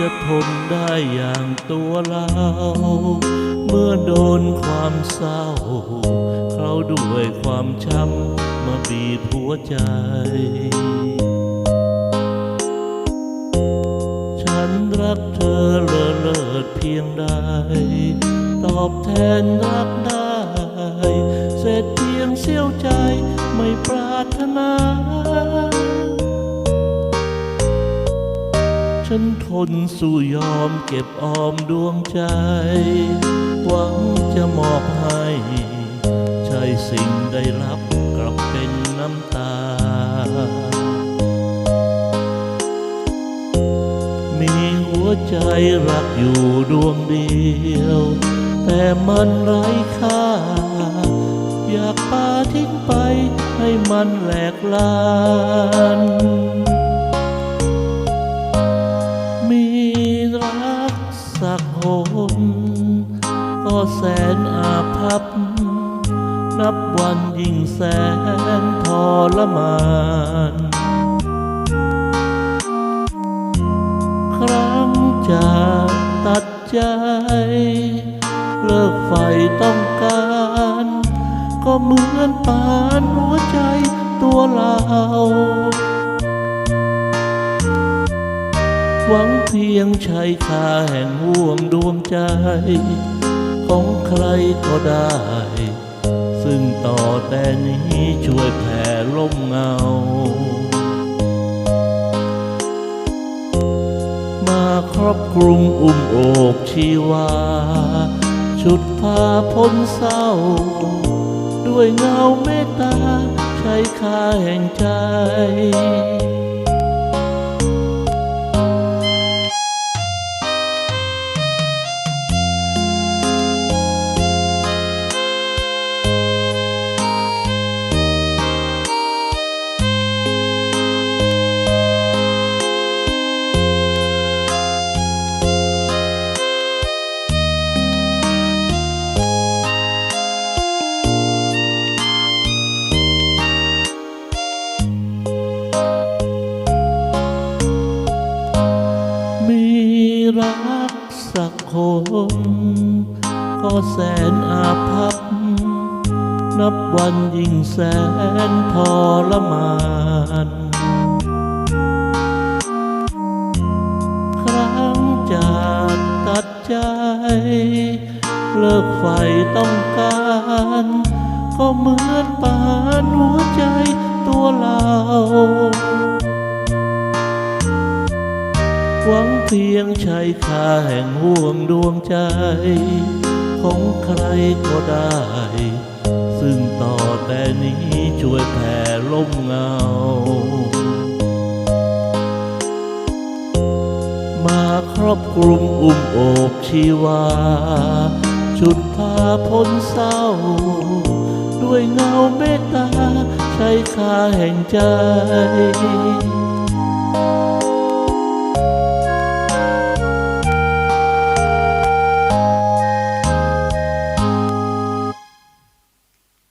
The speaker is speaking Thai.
จะทนได้อย่างตัวเรา เมื่อโดนความเศร้า เขาด้วยความช้ำมาบีบหัวใจ ฉันรักเธอเลอเลิศเพียงใด ตอบแทนรักได้ เสร็จเพียงเสี้ยวใจไม่ปรารถนา ฉันทนสู้ยอมเก็บออมดวงใจ หวังจะมอบให้ ใช่สิ่งได้รับกลับเป็นน้ำตา มีหัวใจรักอยู่ดวงเดียว แต่มันไร้ค่า อยากปาทิ้งไปให้มันแหลกลาน สักคนก็แสนอาภัพ นับวันยิ่งแสนทรมาน ครั้งจะตัดใจ เลิกไฟต้องการ ก็เหมือนปานหัวใจตัวเราหวังเพียงชายคาแห่งห่วง ดวงใจ ของใครก็ได้ ซึ่งต่อแต่นี้ช่วยแผ่ลมเงา มาครอบคลุมอุ้มโอบชีวา ชุดพาพ้นเศร้า ด้วยเงาเมตตาใช้ค่าแห่งใจ สักคนก็แสนอาภัพ นับวันยิ่งแสนทรมาน ครั้งจะตัดใจ เลิกไฟต้องการ ก็เหมือนปานหัวใจตัวเรา หวังเพียงชายคาแห่งห่วงดวงใจ ของใครก็ได้ ซึ่งต่อแต่นี้ช่วยแผ่ลมเงา มาครอบคลุมอุ้มโอบชีวา ชุดพาพ้นเศร้า ด้วยเงาเมตตาใช้คาแห่งใจ